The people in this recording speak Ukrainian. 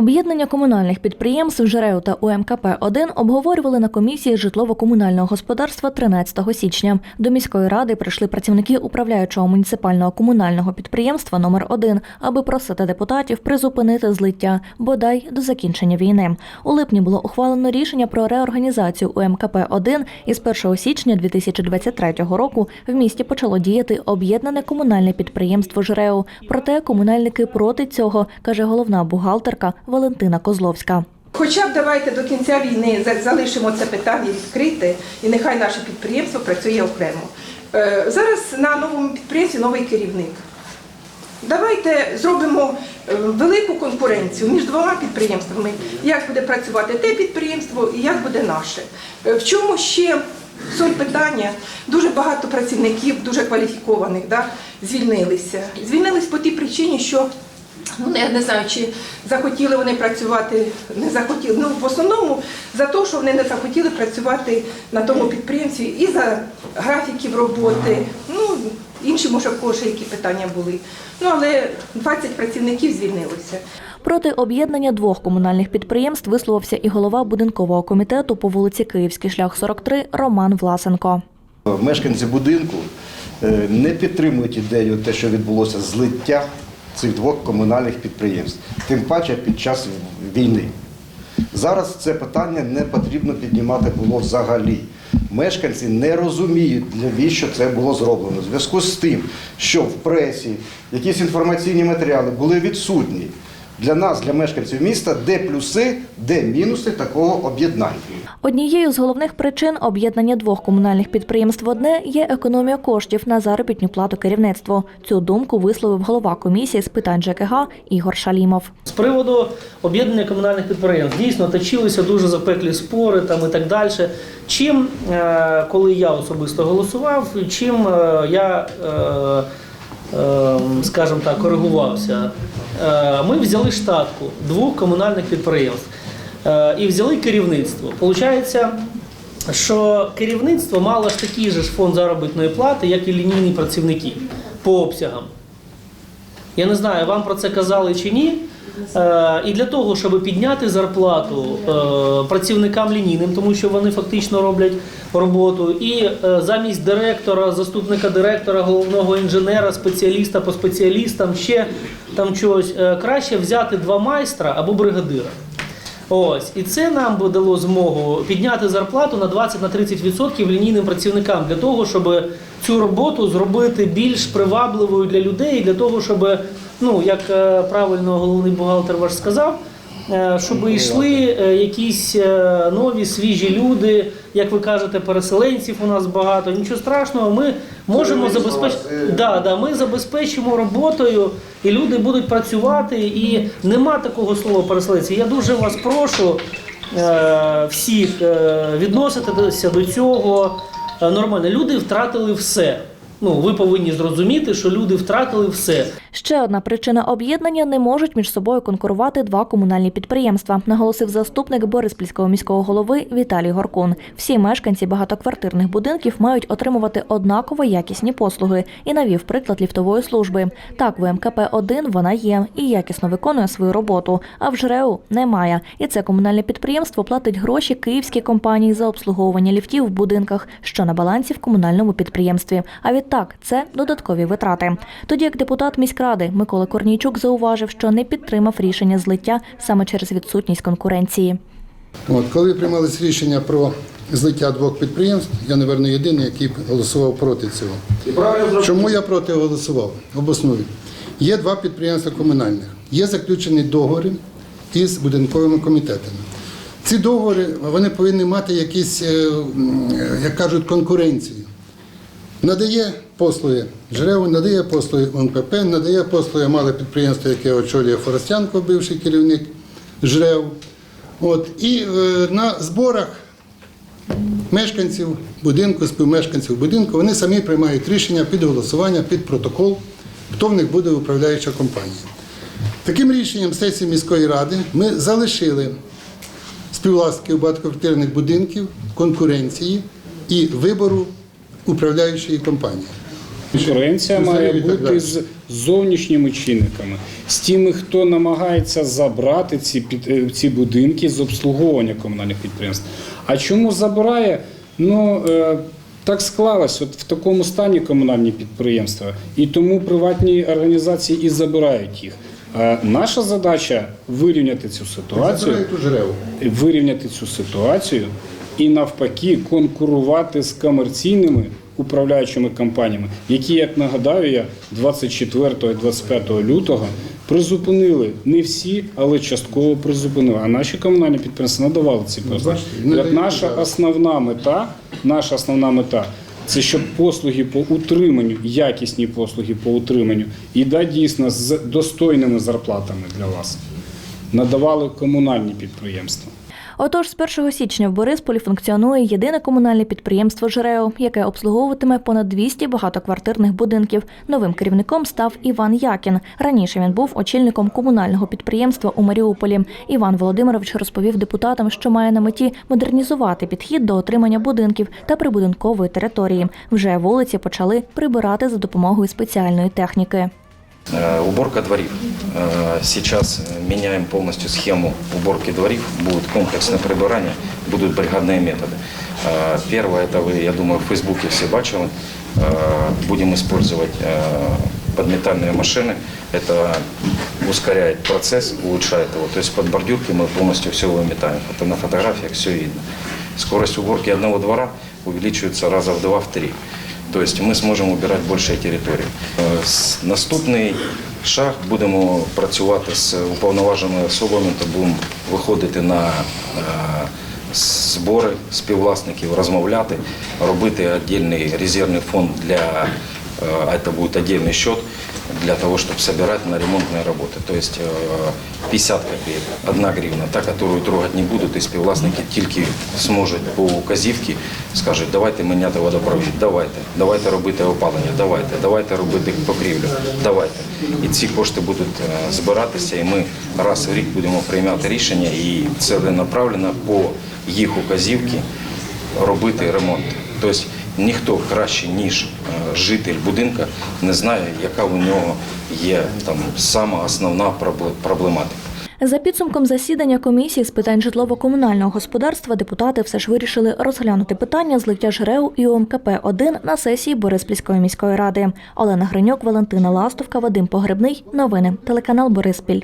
Об'єднання комунальних підприємств ЖРЕО та УМКП-1 обговорювали на комісії житлово-комунального господарства 13 січня. До міської ради прийшли працівники управляючого муніципального комунального підприємства номер 1 аби просити депутатів призупинити злиття, бодай до закінчення війни. У липні було ухвалено рішення про реорганізацію УМКП-1 і з 1 січня 2023 року в місті почало діяти об'єднане комунальне підприємство ЖРЕО. Проте комунальники проти цього, каже головна бухгалтерка Валентина Козловська. Хоча б давайте до кінця війни залишимо це питання відкрите, і нехай наше підприємство працює окремо. Е, Зараз на новому підприємстві новий керівник. Давайте зробимо е, велику конкуренцію між двома підприємствами, як буде працювати те підприємство і як буде наше. Е, В чому ще суть питання? Дуже багато працівників, дуже кваліфікованих, да, звільнилися. Звільнились по тій причині, що Ну, я не знаю, чи захотіли вони працювати, не захотіли. Ну, в основному за те, що вони не захотіли працювати на тому підприємстві і за графіків роботи. Ну, інші, може, в які питання були. Ну, але 20 працівників звільнилися. Проти об'єднання двох комунальних підприємств висловився і голова будинкового комітету по вулиці Київський шлях 43 Роман Власенко. Мешканці будинку е, не підтримують ідею те, що відбулося злиття цих двох комунальних підприємств, тим паче під час війни. Зараз це питання не потрібно піднімати було взагалі. Мешканці не розуміють, навіщо це було зроблено. У зв'язку з тим, що в пресі якісь інформаційні матеріали були відсутні для нас, для мешканців міста, де плюси, де мінуси такого об'єднання. Однією з головних причин об'єднання двох комунальних підприємств в одне є економія коштів на заробітну плату керівництву. Цю думку висловив голова комісії з питань ЖКГ Ігор Шалімов. З приводу об'єднання комунальних підприємств дійсно точилися дуже запеклі спори там і так далі. Чим, е, коли я особисто голосував, чим е, я, е, скажімо так, коригувався, Е, ми взяли штатку двох комунальних підприємств е, і взяли керівництво. Получається, що керівництво мало ж такий же фонд заробітної плати, як і лінійні працівники по обсягам. Я не знаю, вам про це казали чи ні. Е, і для того, щоб підняти зарплату е, працівникам лінійним, тому що вони фактично роблять роботу, і е, замість директора, заступника директора, головного інженера, спеціаліста по спеціалістам, ще там чогось краще взяти два майстра або бригадира. Ось, і це нам би дало змогу підняти зарплату на 20-30% лінійним працівникам для того, щоб цю роботу зробити більш привабливою для людей, для того, щоб, ну як е, правильно головний бухгалтер ваш сказав, щоб йшли е, якісь е, нові свіжі люди, як ви кажете, переселенців у нас багато. Нічого страшного, ми можемо забезпечити. Да, да, ми забезпечимо роботою, і люди будуть працювати. І нема такого слова переселенці. Я дуже вас прошу е, всіх е, відноситися до цього е, нормально. Люди втратили все. Ну, ви повинні зрозуміти, що люди втратили все. Ще одна причина об'єднання не можуть між собою конкурувати два комунальні підприємства, наголосив заступник Бориспільського міського голови Віталій Горкун. Всі мешканці багатоквартирних будинків мають отримувати однаково якісні послуги і навів приклад ліфтової служби. Так, в МКП 1 вона є і якісно виконує свою роботу. А в ЖРЕУ немає. І це комунальне підприємство платить гроші київській компанії за обслуговування ліфтів в будинках, що на балансі в комунальному підприємстві. А відтак це додаткові витрати. Тоді як депутат міськради Микола Корнійчук зауважив, що не підтримав рішення злиття саме через відсутність конкуренції. От, коли приймалось рішення про злиття двох підприємств, я, напевно, єдиний, який голосував проти цього. Чому я проти голосував? Обосную. Є два підприємства комунальних, є заключені договори із будинковими комітетами. Ці договори вони повинні мати якісь, е, як кажуть, конкуренцію. Надає послуги ЖРЕУ, надає послуги МПП, надає послуги мале підприємство, яке очолює Форостянко, бивший керівник ЖРЕУ. От, і е, на зборах мешканців будинку, співмешканців будинку, вони самі приймають рішення під голосування, під протокол, хто в них буде управляюча компанія. Таким рішенням сесії міської ради ми залишили співвласників багатоквартирних будинків, конкуренції і вибору управляючої компанії. Конкуренція має бути з зовнішніми чинниками, з тими, хто намагається забрати ці під е, ці будинки з обслуговування комунальних підприємств. А чому забирає? Ну е, так склалось, от в такому стані комунальні підприємства, і тому приватні організації і забирають їх. Е, Наша задача вирівняти цю ситуацію вирівняти цю ситуацію і навпаки конкурувати з комерційними управляючими компаніями, які, як нагадаю я, 24 і 25 лютого призупинили не всі, але частково призупинили. А наші комунальні підприємства надавали ці послуги. Як наша основна мета, наша основна мета. Це щоб послуги по утриманню, якісні послуги по утриманню, і да дійсно з достойними зарплатами для вас надавали комунальні підприємства. Отож, з 1 січня в Борисполі функціонує єдине комунальне підприємство «ЖРЕО», яке обслуговуватиме понад 200 багатоквартирних будинків. Новим керівником став Іван Якін. Раніше він був очільником комунального підприємства у Маріуполі. Іван Володимирович розповів депутатам, що має на меті модернізувати підхід до отримання будинків та прибудинкової території. Вже вулиці почали прибирати за допомогою спеціальної техніки. Э, Уборка дворів. Э, Сейчас меняем полностью схему уборки дворів. Будет комплексное прибирание, будут бригадные методы. Э, Первое, это вы, я думаю, в Фейсбуке все бачили. Будем использовать подметальные машины. Это ускоряет процесс, улучшает его. То есть под бордюрки мы полностью все выметаем. Это на фотографиях все видно. Скорость уборки одного двора увеличивается раза в два, в три. То есть ми зможемо обирати більше території. Е, Наступний шаг будемо працювати з уповноваженими особами, то будемо виходити на е, збори співвласників, розмовляти, робити віддільний резервний фонд для э, это будет отдельный счет для того, чтобы собирать на ремонтные работы. То есть э, 50 копеек, 1 гривна, та, которую трогать не будуть, і співвласники тільки зможуть по указівці, скажуть, давайте міняти водопровід, давайте, давайте робити опалення, давайте, давайте робити покрівлю, давайте. І ці кошти будуть е, збиратися, і ми раз в рік будемо приймати рішення і целенаправленно по їх указівці робити ремонт. Тобто ніхто краще, ніж е, житель будинка, не знає, яка у нього є там сама основна пробле- проблематика. За підсумком засідання комісії з питань житлово-комунального господарства депутати все ж вирішили розглянути питання злиття ЖРЕУ і ОМКП-1 на сесії Бориспільської міської ради. Олена Гриньок, Валентина Ластовка, Вадим Погребний. Новини. Телеканал Бориспіль.